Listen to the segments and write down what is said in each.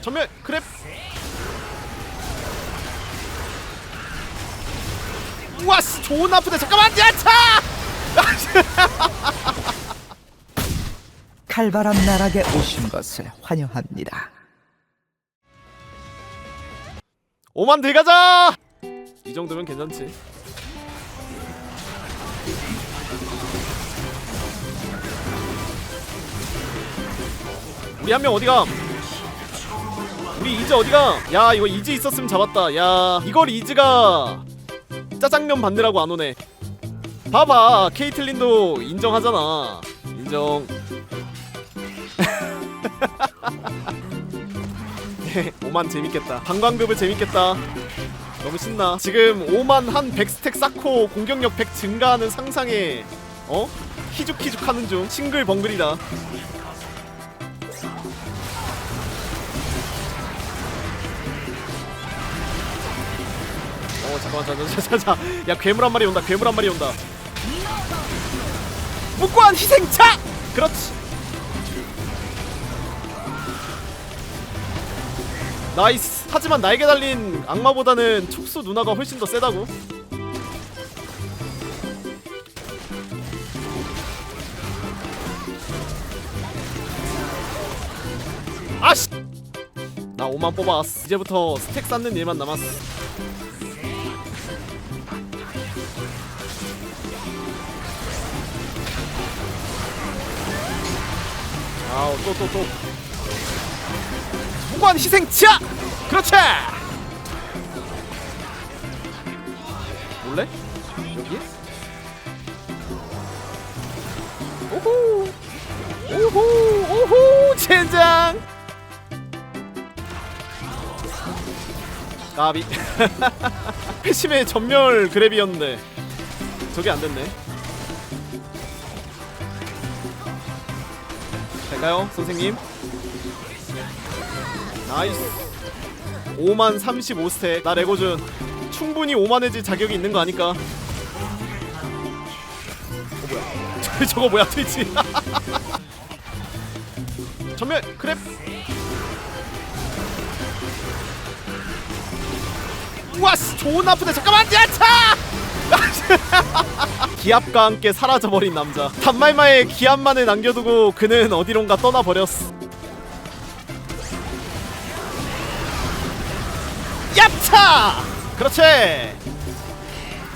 전멸 그랩. 우와 씨 좋은 아프네 잠깐만 야차! 칼바람 나락에 오신 것을 환영합니다. 오만 들어가자! 이 정도면 괜찮지. 우리 한 명 어디가 우리 이즈 어디가? 야 이거 이즈 있었으면 잡았다. 야 이걸 이즈가 짜장면 받느라고 안 오네. 봐봐 케이틀린도 인정하잖아. 인정. 오만 재밌겠다. 방광급을 재밌겠다. 너무 신나. 지금 5만 한 100스택 쌓고 공격력 100 증가하는 상상에 어? 희죽희죽 하는 중. 싱글벙글이다 어 잠깐만 잠깐만 잠깐만 야 괴물 한 마리 온다 괴물 한 마리 온다. 무고한 희생차! 그렇지. 나이스. 하지만 날개 달린 악마보다는 촉수 누나가 훨씬 더 세다고. 아씨! 나 5만 뽑았어. 이제부터 스택 쌓는 일만 남았어 아우 또 또 또. 무관 희생차 그렇지! 몰래? 여기 오호! 오호! 오호! 젠장! 까비. 회심의 전멸 그랩이었는데 저게 안 됐네 갈까요 선생님? 나이스. 5만 35스택. 나 레고준. 충분히 5만해질 자격이 있는 거 아니까? 어 뭐야? 저, 저거 뭐야 트위치? 전멸 크랩. 우와 씨 좋은 아프네 잠깐만 야차 기압과 함께 사라져버린 남자 단말마에 기압만을 남겨두고 그는 어디론가 떠나버렸어 얍차! 그렇지!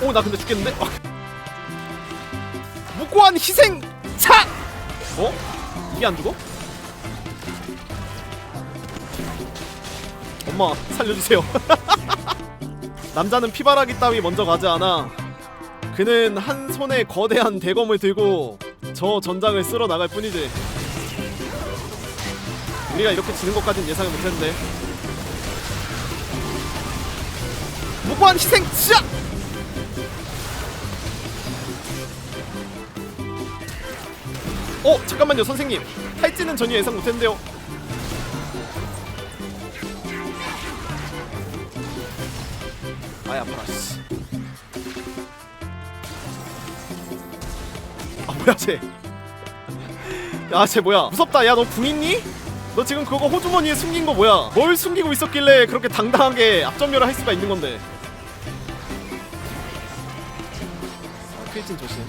오, 나 근데 죽겠는데? 어. 무고한 희생! 차! 어? 이게 안 죽어? 엄마, 살려주세요. 남자는 피바라기 따위 먼저 가지 않아. 그는 한 손에 거대한 대검을 들고 저 전장을 쓸어 나갈 뿐이지. 우리가 이렇게 지는 것까진 예상을 못했는데. 무고한 희생 시작! 어 잠깐만요 선생님 탈지는 전혀 예상 못했는데요 아야 아파라 씨. 뭐야 쟤 야, 쟤 뭐야? 무섭다. 야, 너 궁 있니? 너 지금 그거 호주머니에 숨긴 거 뭐야? 뭘 숨기고 있었길래 그렇게 당당하게 앞전멸을 할 수가 있는 건데? 아, 크리틴 조심.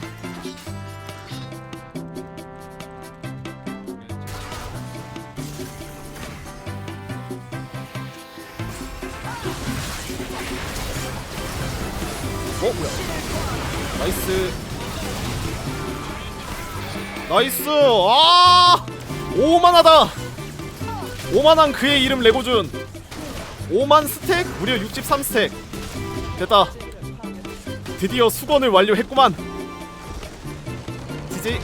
어, 뭐야? 나이스. 나이스. 아! 오만하다. 오만한 그의 이름 레고준. 5만 스택 무려 63스택. 됐다. 드디어 수건을 완료했구만. 지지.